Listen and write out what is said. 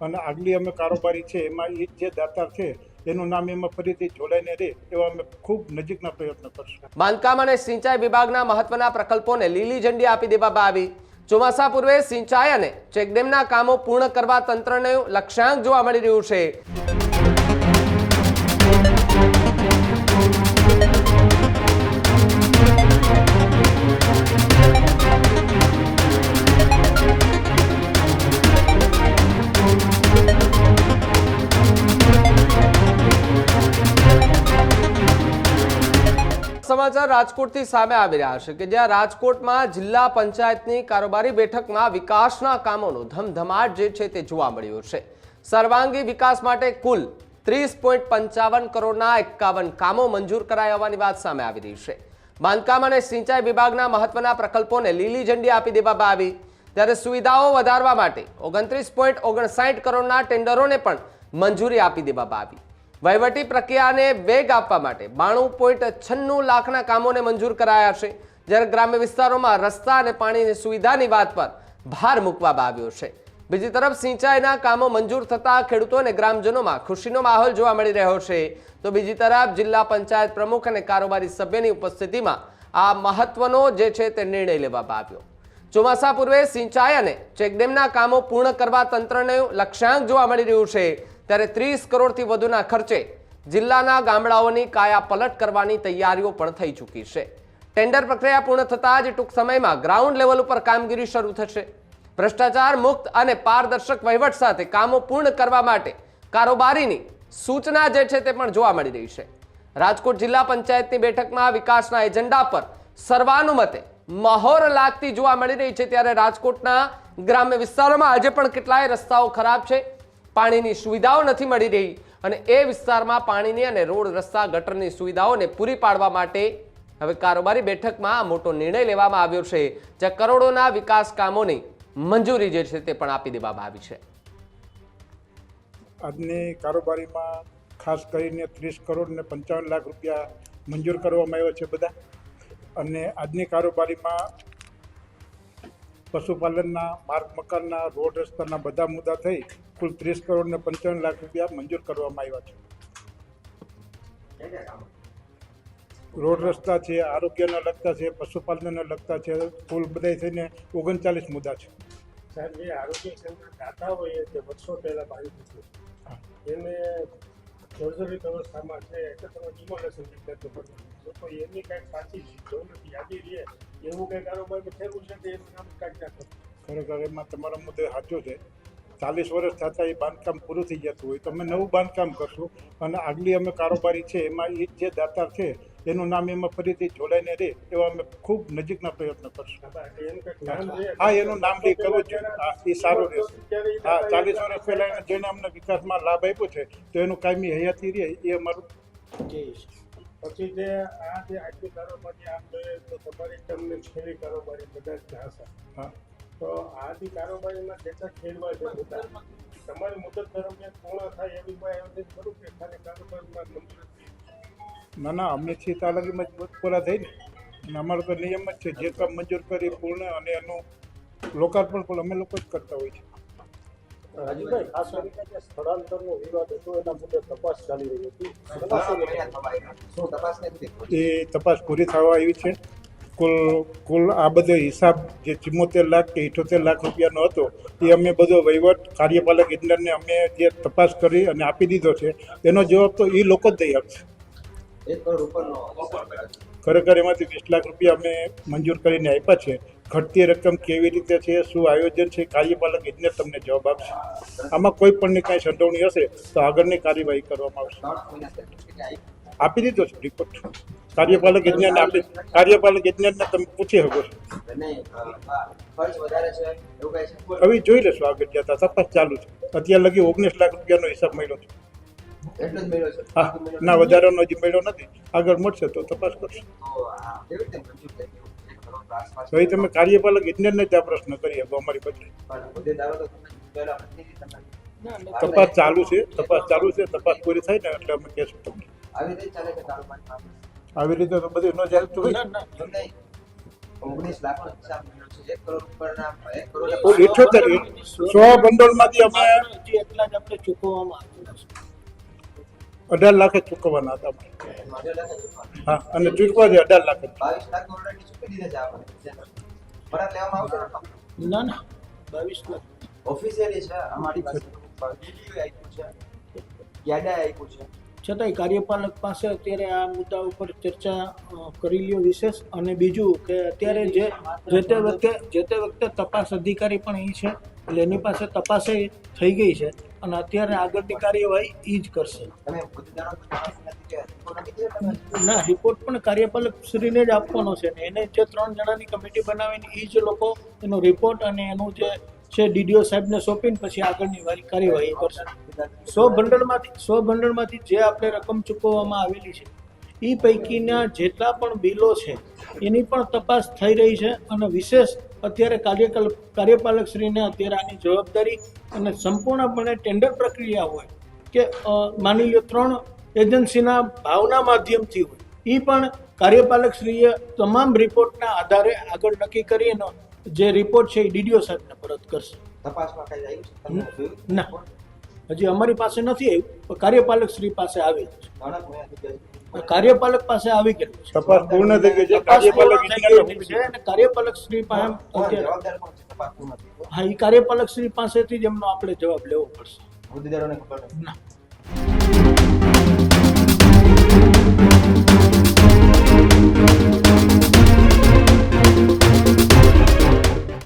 અને આગલી અમે કારોબારી છે, એમાં એ જે દાતાર છે, એનું નામ એમાં ફરીથી જોડાઈને રહે, એવા અમે ખૂબ નજીકના પ્રયત્ન કરશું. બાંધકામ અને સિંચાઈ વિભાગના મહત્વના પ્રકલ્પોને લીલી ઝંડી આપી દેવામાં આવી. ચોમાસા પૂર્વે સિંચાઈ અને ચેકડેમના કામો પૂર્ણ કરવા તંત્રને લક્ષ્યાંક જોવા મળી રહ્યું છે. સમાચાર રાજકોટથી સામે આવી રહ્યા છે કે જ્યાં રાજકોટમાં જિલ્લા પંચાયતની કારોબારી બેઠકમાં વિકાસના કામોનો ધમધમાટ જે છે તે જોવા મળ્યો છે. સર્વાંગી વિકાસ માટે કુલ ત્રીસ પોઈન્ટ પંચાવન કરોડના એકાવન કામો મંજૂર કરાયા હોવાની વાત સામે આવી રહી છે. બાંધકામ અને સિંચાઈ વિભાગના મહત્વના પ્રકલ્પોને લીલી ઝંડી આપી દેવામાં આવી. ત્યારે સુવિધાઓ વધારવા માટે ઓગણત્રીસ પોઈન્ટ ઓગણસાઠ કરોડના ટેન્ડરોને પણ મંજૂરી આપી દેવામાં આવી. વહીવટી પ્રક્રિયાને વેગ આપવા માટે બાણું પોઈન્ટ છન્નું લાખના કામોને મંજૂર કરાયા છે, જ્યારે ગ્રામ્ય વિસ્તારોમાં રસ્તા અને પાણીની સુવિધાની વાત પર ભાર મૂકવામાં આવ્યો છે. બીજી તરફ સિંચાઈના કામો મંજૂર થતા ખેડૂતો અને ગ્રામજનોમાં ખુશીનો માહોલ જોવા મળી રહ્યો છે. તો બીજી તરફ જિલ્લા પંચાયત પ્રમુખ અને કારોબારી સભ્યની ઉપસ્થિતિમાં આ મહત્વનો જે છે તે નિર્ણય લેવામાં આવ્યો. ચોમાસા પૂર્વે સિંચાઈ અને ચેકડેમના કામો પૂર્ણ કરવા તંત્રનું લક્ષ્યાંક જોવા મળી રહ્યું છે. ત્યારે ત્રીસ કરોડથી વધુના ખર્ચે જિલ્લાના ગામડાઓની કાયા પલટ કરવાની તૈયારીઓ પણ થઈ ચૂકી છે. ટેન્ડર પ્રક્રિયા પૂર્ણ થતાં જ ટૂંક સમયમાં ગ્રાઉન્ડ લેવલ ઉપર કામગીરી શરૂ થશે. ભ્રષ્ટાચાર મુક્ત અને પારદર્શક વહીવટ સાથે કામો પૂર્ણ કરવા માટે કારોબારીની સૂચના જે છે તે પણ જોવા મળી રહી છે. રાજકોટ જિલ્લા પંચાયતની બેઠકમાં વિકાસના એજન્ડા પર સર્વાનુમતે મહોર લાગતી જોવા મળી રહી છે. ત્યારે રાજકોટના ગ્રામ્ય વિસ્તારોમાં આજે પણ કેટલાય રસ્તાઓ ખરાબ છે. પાણીની સુવિધાઓ નથી મળી રહી. અને એ વિસ્તારમાં પાણીની અને રોડ રસ્તા ગટરની સુવિધાઓને પૂરી પાડવા માટે હવે કારોબારી બેઠકમાં મોટો નિર્ણય લેવામાં આવ્યો છે. જ્યાં કરોડોના વિકાસ કામોની મંજૂરી જે છે તે પણ આપી દેવામાં આવી છે. આજની કારોબારીમાં ખાસ કરીને ત્રીસ કરોડ ને પંચાવન લાખ રૂપિયા મંજૂર કરવામાં આવ્યા છે બધા. અને આજની કારોબારીમાં પશુપાલનના, માર્ગ મકાનના, રોડ રસ્તાના બધા મુદ્દા થઈ કુલ ત્રીસ કરોડ ને પંચાવન લાખ રૂપિયા મંજૂર કરવામાં આવ્યા છે. રોડ રસ્તા છે આરોગ્યને લગતા છે પશુપાલનને લગતા છે કુલ બધા થઈને ઓગણચાલીસ મુદ્દા છે. સાહેબ જે આરોગ્ય કેન્દ્ર દાતા હોય જે વર્ષો પહેલાં બાંધ્યું છે એને જર્જરિત અવસ્થામાં છે એટલે તમે ડિમોલેશન કરતું પડતું તો એની કાંઈક સાચી જો નથી યાદી રહે એવું કંઈ કારોબારમાં થયેલું છે કે એનું નામ કાઢી નાખો? ખરેખર એમાં તમારો મુદ્દો સાચો છે. ચાલીસ વર્ષ થતાં એ બાંધકામ પૂરું થઈ જતું હોય તો અમે નવું બાંધકામ કરશું. અને આગલી અમે કારોબારી છે એમાં એ જે દાતાર છે એનું નામ એમાં ફરીથી જોડાઈને રહે એવા અમે ખૂબ નજીકના પ્રયત્ન કરશું. હા, એનું નામ રહે હા એનું નામ લઈ કરવું જોઈએ. હા એ સારું રહેશે. હા ચાલીસ વર્ષ પહેલા એને જેને અમને વિકાસમાં લાભ આપ્યો છે તો એનું કાયમી હયાતી રહે એ અમારું. પછી જે આ જે આજની કારોબારી આમ જોઈએ તો તમારી તમને છેલ્લી કારોબારી બધા જ હા. તો આથી કારોબારીમાં જેટલા ખેડવા છે તમારી મુદત દરમિયાન પૂર્ણ થાય એવી કોઈ આયોજન કરું કે ખાલી કારોબારીમાં મંજૂર ના ના અમે છીએ તાલુકીમાં જ પૂરા થઈ ને અને અમારો તો નિયમ જ છે જે કામ મંજૂર કરી પૂર્ણ અને એનું લોકાર્પણ પણ અમે લોકો જ કરતા હોય છે રાજુભાઈ ખાસ કરીને જે સ્થળાંતરનો વિવાદ હતો એના મુદ્દે તપાસ ચાલી રહી હતી એ તપાસ પૂરી થવા આવી છે કુલ કુલ આ બધો હિસાબ જે ચુમ્મોતેર લાખ કે ઇઠોતેર લાખ રૂપિયાનો હતો એ અમે બધો વહીવટ કાર્યપાલક ઇજનેરને અમે જે તપાસ કરી અને આપી દીધો છે એનો જવાબ તો એ લોકો જ દઈ આપશે. ખરેખર એમાંથી વીસ લાખ રૂપિયા અમે મંજૂર કરીને આપ્યા છે. ઘટતી રકમ કેવી રીતે છે શું આયોજન છે કાર્યપાલક ઇજનેર તમને જવાબ આપશે. આમાં કોઈ પણની કાંઈ સંડોવણી હશે તો આગળની કાર્યવાહી કરવામાં આવશે. આપી દીધો છે રિપોર્ટ કાર્યપાલક ઇજનેરને આપી કાર્યપાલક ઇજનેરને તમે પૂછી શકો છો. હવે જોઈ લેશું આગળ જતા તપાસ ચાલુ છે. અત્યાર લગી ઓગણીસ લાખ રૂપિયાનો હિસાબ મળ્યો છે. એટલો જ મળ્યો છે? હા ના વધારાનો હજી મળ્યો નથી. આગળ મળશે તો તપાસ કરશે. તો આ કેવી રીતે મંજૂર થઈ ગયું? એક કરોડ આસપાસ તો એ તમે કાર્યપાલક ઇજનેરને જ આ પ્રશ્ન કરી શકો અમારી પાસે પણ હોદ્દેદારો તો તમને પહેલા નથી તમને? તપાસ ચાલુ છે તપાસ ચાલુ છે તપાસ પૂરી થાય ને એટલે અમે કહેશું તમને. આવી રીતે ચાલે છે કારોબારી આવી રીતે તો બધી ન ચાલતું તો નહીં ઓગણીસ લાખનો હિસાબ છે. એક કરોડ ઉપરના એક કરોડ તો ઇઠ્યોતેર સો ભંડોળમાંથી અમે એટલા જ આપણે ચૂકવવામાં આવ્યું અઢાર લાખ જ ચૂકવવાના હતા લાખ. હા અને ચૂકવા છે અઢાર લાખ. બાવીસ લાખ ઓલરેડી ચૂકવી દીધા છે. આપણે પરત લેવામાં આવશે ના? ના બાવીસ લાખ. ઓફિશિયલી છે અમારી પાસે છે યાડા આપ્યું છે. છતાંય કાર્યપાલક પાસે અત્યારે આ મુદ્દા ઉપર ચર્ચા કરી લ્યો વિશેષ. અને બીજું કે અત્યારે જે જે તે વખતે જે તે વખતે તપાસ અધિકારી પણ એ છે. એટલે એની પાસે તપાસે થઈ ગઈ છે. અને અત્યારે આગળની કાર્યવાહી એ જ કરશે. ના રિપોર્ટ પણ કાર્યપાલક શ્રીને જ આપવાનો છે. ને એને જે ત્રણ જણાની કમિટી બનાવીને એ જ લોકો એનો રિપોર્ટ અને એનું જે છે, ડીડીઓ સાહેબને સોંપીને પછી આગળની વારી કાર્યવાહી કરશે સો બંડલમાંથી સો બંડલમાંથી જે આપણે રકમ ચૂકવવામાં આવેલી છે એ પૈકીના જેટલા પણ બિલો છે, એની પણ તપાસ થઈ રહી છે અને વિશેષ અત્યારે કાર્યકલ, કાર્યપાલક શ્રીને અત્યારે આની જવાબદારી અને સંપૂર્ણપણે ટેન્ડર પ્રક્રિયા હોય કે માની લો ત્રણ એજન્સીના ભાવના માધ્યમથી હોય એ પણ કાર્યપાલકશ્રીએ તમામ રિપોર્ટના આધારે આગળ નક્કી કરી એનો જે રિપોર્ટ છે એ ડીડીઓ સાહેબને પરત કરશે. તપાસમાં કઈ આવ્યું ના. હજી અમારી પાસે નથી આવ્યું પણ કાર્યપાલક શ્રી પાસે આવી છે. કાર્યપાલક પાસે આવી ગયેલું છે. તપાસ પૂર્ણ થઈ ગઈ છે. કાર્યપાલક છે અને કાર્યપાલક શ્રી પાસે. હા એ કાર્યપાલક શ્રી પાસેથી જ એમનો આપણે જવાબ લેવો પડશે. ખબર ના.